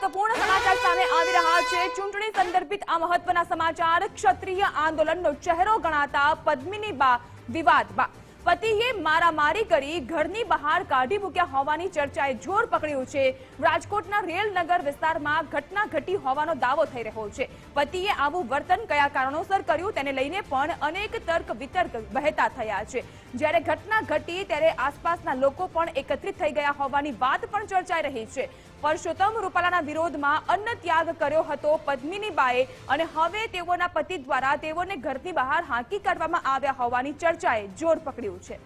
મહત્વપૂર્ણ સમાચાર સામે આવી રહ્યા છે. ચૂંટણી સંદર્ભિત આ મહત્વના સમાચાર ક્ષત્રિય આંદોલનનો ચહેરો ગણાતા પદ્મિની બા વિવાદમાં. પતિએ મારામારી કરી ઘરની બહાર કાઢી મૂક્યા હોવાની ચર્ચાએ જોર પકડ્યું છે. રાજકોટના રેલનગર વિસ્તારમાં ઘટના ઘટી હોવાનો દાવો થઈ રહ્યો છે. પતિએ આવું વર્તન કયા કારણોસર કર્યું તેને લઈને પણ અનેક તર્ક વિતર્ક વહેતા થયા છે. જ્યારે ઘટના ઘટી ત્યારે આસપાસના લોકો પણ એકત્રિત થઈ ગયા હોવાની વાત પણ ચર્ચાઈ રહી છે. પરસોત્તમ રૂપાલાના વિરોધમાં અન્ન ત્યાગ કર્યો હતો પદ્મિની બાએ અને હવે તેઓના પતિ દ્વારા તેઓને ઘરની બહાર હાંકી કાઢવામાં આવ્યા હોવાની ચર્ચાએ જોર પકડ્યું છે.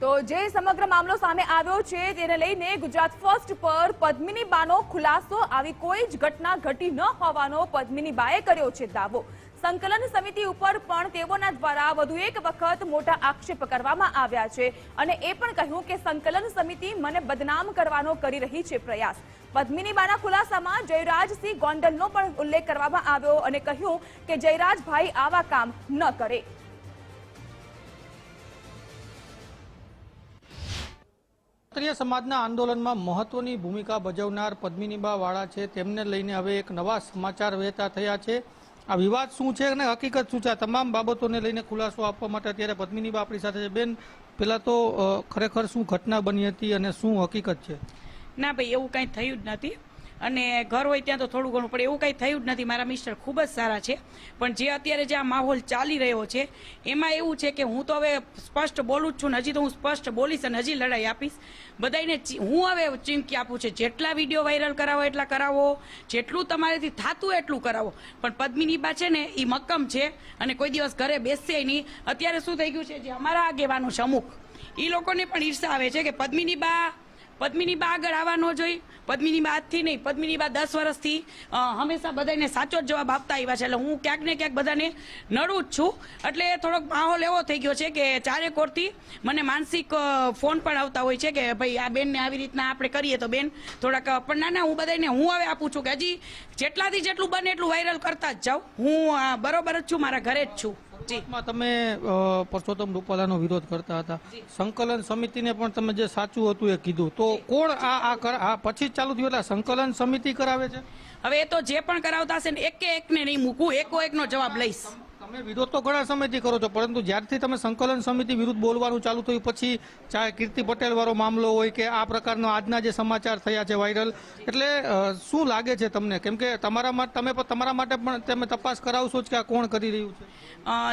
તો જે સમગ્ર મામલો સામે આવ્યો છે, તેને લઈને ગુજરાત ફર્સ્ટ પર પદ્મિની બાનો ખુલાસો, આવી કોઈ જ ઘટના ઘટી ન હોવાનો પદ્મિની બાએ કર્યો છે દાવો. સંકલન સમિતિ ઉપર પણ તેઓના દ્વારા વધુ એક વખત મોટા આક્ષેપ કરવામાં આવ્યા છે અને એ પણ કહ્યું કે સંકલન સમિતિ મને બદનામ કરવાનો કરી રહી છે પ્રયાસ. પદ્મિની બાના ખુલાસામાં જયરાજસિંહ ગોંડલનો પણ ઉલ્લેખ કરવામાં આવ્યો અને કહ્યું કે જયરાજભાઈ આવા કામ ન કરે. ક્ષત્રિય સમાજના આંદોલનમાં મહત્વની ભૂમિકા ભજવનાર પદ્મિનીબા વાળા છે. તેમને લઈને હવે એક નવા સમાચાર વહેતા થયા છે. આ વિવાદ શું છે અને હકીકત શું છે? આ તમામ બાબતોને લઈને ખુલાસો આપવા માટે અત્યારે પદ્મિનીબા આપણી સાથે છે. બેન, પેલા તો ખરેખર શું ઘટના બની હતી અને શું હકીકત છે? ના ભાઈ, એવું કાંઈ થયું જ નથી. અને ઘર હોય ત્યાં તો થોડું ઘણું, પણ એવું કાંઈ થયું જ નથી. મારા મિસ્ટર ખૂબ જ સારા છે. પણ જે અત્યારે જે આ માહોલ ચાલી રહ્યો છે, એમાં એવું છે કે હું તો હવે સ્પષ્ટ બોલું જ છું ને હજી તો હું સ્પષ્ટ બોલીશ અને હજી લડાઈ આપીશ. બધાને હું હવે ચીમકી આપું છું, જેટલા વીડિયો વાયરલ કરાવો એટલા કરાવો, જેટલું તમારેથી થતું એટલું કરાવો. પણ પદ્મિની બા છે ને, એ મક્કમ છે અને કોઈ દિવસ ઘરે બેસશે નહીં. અત્યારે શું થઈ ગયું છે, જે અમારા આગેવાનો છે અમુક એ લોકોને પણ ઈર્ષા આવે છે કે પદ્મિની બા પદ્મિની બા આગળ આવવા ન જોઈ. પદ્મિની બા આજથી નહીં, પદ્મિની બા દસ વર્ષથી હંમેશા બધાને સાચો જ જવાબ આપતા આવ્યા છે. એટલે હું ક્યાંક ને ક્યાંક બધાને નડું જ છું. એટલે થોડોક માહોલ એવો થઈ ગયો છે કે ચારે કોરથી મને માનસિક ફોન પણ આવતા હોય છે કે ભાઈ, આ બેનને આવી રીતના આપણે કરીએ તો બેન થોડાક પણ ના ના હું બધાને હું હવે આપું છું કે હજી જેટલાથી જેટલું બને એટલું વાયરલ કરતા જ જાઉં હું બરોબર જ છું, મારા ઘરે જ છું. માં તમે પરસોત્તમ રૂપાલાનો વિરોધ કરતા હતા. સંકલન સમિતિને પણ તમે જે સાચું હતું એ કીધું. તો કોણ આ આ કર- આ પછી ચાલુ થયું એટલે સંકલન સમિતિ કરાવે છે? હવે એ તો જે પણ કરાવતા હશે ને એકે એકને નહીં મૂકું એકો એકનો જવાબ લઈશ. તમે વિરોધ તો ઘણા સમયથી કરો છો, પરંતુ જ્યારથી તમે સંકલન સમિતિ વિરુદ્ધ બોલવાનું ચાલુ થયું, પછી ચાહે કીર્તિ પટેલ વાળો મામલો હોય કે આ પ્રકારનો આજના જે સમાચાર થયા છે વાયરલ, એટલે શું લાગે છે તમને? કેમ કે તમારા તમે તમારા માટે પણ તમે તપાસ કરાવશો જ કે આ કોણ કરી રહ્યું છે?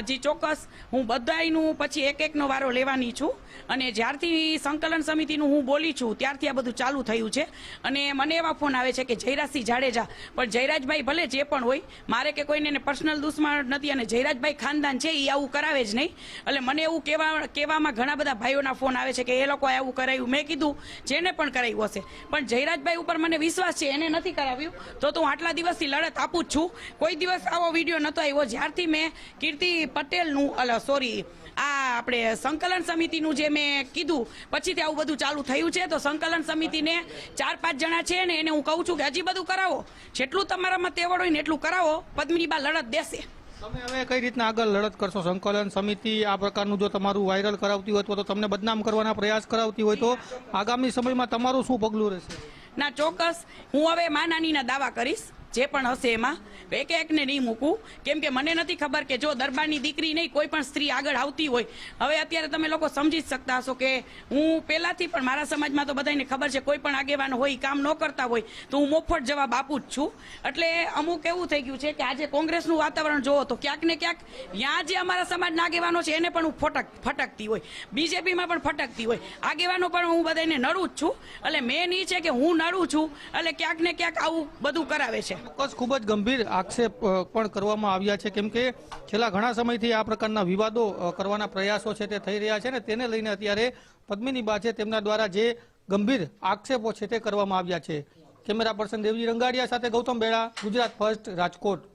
જી, ચોક્કસ. હું બધાયનું પછી એક એકનો વારો લેવાની છું અને જ્યારથી સંકલન સમિતિનું હું બોલી છું, ત્યારથી આ બધું ચાલુ થયું છે. અને મને એવા ફોન આવે છે કે જયરાજસિંહ જાડેજા, પણ જયરાજભાઈ ભલે જે પણ હોય, મારે કે કોઈને પર્સનલ દુશ્મન નથી અને જયરાજભાઈ ખાનદાન છે એ આવું કરાવે જ નહીં. એટલે મને એવું કહેવા કહેવામાં ઘણા બધા ભાઈઓના ફોન આવે છે કે એ લોકોએ આવું કરાવ્યું. મેં કીધું, જેને પણ કરાવ્યું હશે. પણ જયરાજભાઈ ઉપર મને વિશ્વાસ છે, એને નથી કરાવ્યું. તો તો હું આટલા દિવસથી લડત આપું જ છું. કોઈ દિવસ આવો વીડિયો નહોતો આવ્યો. જ્યારથી મેં કીર્તિ પટેલનું, અલ, સોરી, આ આપણે સંકલન સમિતિનું જે મેં કીધું, પછીથી આવું બધું ચાલુ થયું છે, તો સંકલન સમિતિને ચાર, પાંચ જણા છે ને એને હું કહું છું કે હજી બધું કરાવો. જેટલું તમારામાં તેવડ હોય ને એટલું કરાવો. પદ્મિની બા લડત દેશે. તમે હવે કઈ રીતના આગળ લડત કરશો? સંકલન સમિતિ આ પ્રકારનું જો તમારું વાયરલ કરાવતી હોય તો તમને બદનામ કરવાના પ્રયાસ કરાવતી હોય તો આગામી સમયમાં તમારું શું પગલું રહેશે? ના, ચોક્કસ. હું હવે માનાનીના દાવા કરીશ. જે પણ હશે એમાં એક એકને નહીં મૂકું. કેમ કે મને નથી ખબર કે જો દરબારની દીકરી નહીં, કોઈ પણ સ્ત્રી આગળ આવતી હોય. હવે અત્યારે તમે લોકો સમજી જ શકતા હશો કે હું પહેલાંથી પણ મારા સમાજમાં તો બધાને ખબર છે, કોઈ પણ આગેવાન હોય, કામ ન કરતા હોય, તો હું મોફત જવાબ આપું જ છું. એટલે અમુક એવું થઈ ગયું છે કે આજે કોંગ્રેસનું વાતાવરણ જોવો તો ક્યાંક ને ક્યાંક ત્યાં જે અમારા સમાજના આગેવાનો છે એને પણ હું ફટક, ફટકતી હોય. બીજેપીમાં પણ ફટકતી હોય. આગેવાનો પણ હું બધાને નડું જ છું. એટલે મેન એ છે કે હું નડું છું, એટલે ક્યાંક ને ક્યાંક આવું બધું કરાવે છે. ચોક્કસ ખૂબ જ ગંભીર આક્ષેપ પણ કરવામાં આવ્યા છે. કેમ કે છેલ્લા ઘણા સમયથી આ પ્રકારના વિવાદો કરવાના પ્રયાસો છે તે થઈ રહ્યા છે ને તેને લઈને અત્યારે પદ્મિની બા છે તેમના દ્વારા જે ગંભીર આક્ષેપો છે તે કરવામાં આવ્યા છે. કેમેરા પર્સન દેવજી રંગાડિયા સાથે ગૌતમ બેડા, ગુજરાત ફર્સ્ટ, રાજકોટ.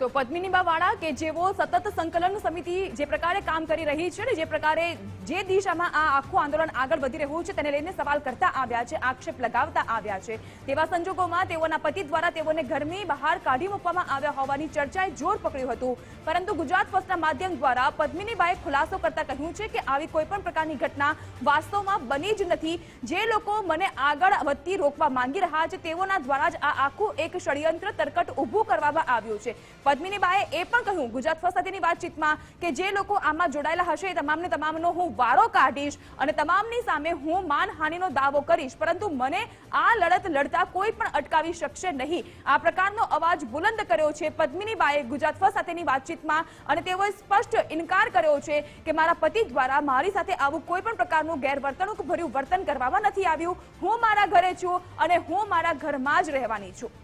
તો પદ્મિનીબા વાળા કે જેઓ સતત સંકલન સમિતિ જે પ્રકારે કામ કરી રહી છે ને જે પ્રકારે જે દિશામાં આ આખું આંદોલન આગળ વધી રહ્યું છે તેને લઈને સવાલ કરતા આવ્યા છે, આક્ષેપ લગાવતા આવ્યા છે. તેવા સંજોગોમાં તેઓના પતિ દ્વારા તેઓને ઘરની બહાર કાઢી મૂકવામાં આવ્યા હોવાની ચર્ચાએ જોર પકડ્યું હતું. પરંતુ ગુજરાત ફર્સ્ટના માધ્યમ દ્વારા પદ્મિનીબાએ ખુલાસો કરતા કહ્યું છે કે આવી કોઈ પણ પ્રકારની ઘટના વાસ્તવમાં બની જ નથી. જે લોકો મને આગળ વધતી રોકવા માંગી રહ્યા છે તેઓના દ્વારા જ આ આખું એક ષડયંત્ર તરકટ ઊભું કરવામાં આવ્યું છે. પદ્મિનીબાએ એ પણ કહ્યું, ગુજરાત ફર્સ્ટ સાથેની વાતચીતમાં કે જે લોકો આમાં જોડાયેલા હશે એ તમામને તમામનો હું વારો કાઢીશ અને તમામની સામે હું માનહાનિનો દાવો કરીશ. પરંતુ મને આ લડત લડતા કોઈ પણ અટકાવી શકશે નહીં. આ પ્રકારનો અવાજ બુલંદ કર્યો છે પદ્મિનીબાએ ગુજરાત ફર્સ્ટ સાથેની વાતચીતમાં અને તેઓએ સ્પષ્ટ ઇનકાર કર્યો છે કે મારા પતિ દ્વારા મારી સાથે આવું કોઈ પણ પ્રકારનું ગેરવર્તણૂક ભર્યું વર્તન કરવામાં નથી આવ્યું. હું મારા ઘરે છું અને હું મારા ઘરમાં જ રહેવાની છું.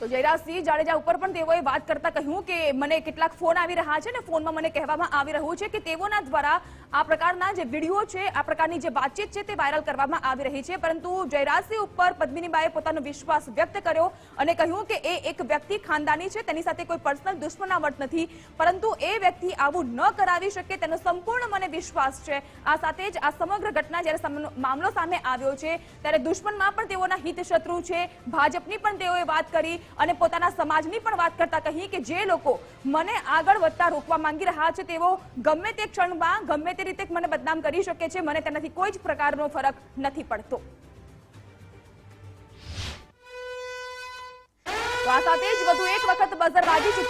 તો જયરાજસિંહ જાડેજા ઉપર પણ તેઓએ વાત કરતા કહ્યું કે મને કેટલાક ફોન આવી રહ્યા છે ને ફોનમાં મને કહેવામાં આવી રહ્યું છે કે તેઓના દ્વારા આ પ્રકારના જે વીડિયો છે, આ પ્રકારની જે વાતચીત છે તે વાયરલ કરવામાં આવી રહી છે. પરંતુ જયરાજસિંહ ઉપર પદ્મિનીબાએ પોતાનો વિશ્વાસ વ્યક્ત કર્યો અને કહ્યું કે એ એક વ્યક્તિ ખાનદાની છે, તેની સાથે કોઈ પર્સનલ દુશ્મનાવટ નથી. પરંતુ એ વ્યક્તિ આવું ન કરાવી શકે તેનો સંપૂર્ણ મને વિશ્વાસ છે. આ સાથે જ આ સમગ્ર ઘટના જ્યારે મામલો સામે આવ્યો છે, ત્યારે દુશ્મનમાં પણ તેઓના હિત શત્રુ છે. ભાજપની પણ તેઓએ વાત કરી અને પોતાના સમાજની પણ વાત કરતા કહી કે જે લોકો મને આગળ વધતા રોકવા માંગી રહ્યા છે, તેઓ ગમે તે ક્ષણમાં, ગમે તે રીતે મને બદનામ કરી શકે છે, મને તેનાથી કોઈ જ પ્રકારનો ફરક નથી પડતો. આ સાથે જ વધુ એક વખત બઝર વાગી ચૂક્યું